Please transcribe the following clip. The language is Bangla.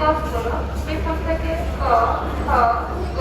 গছগুলো পেছন থেকে ক খ গ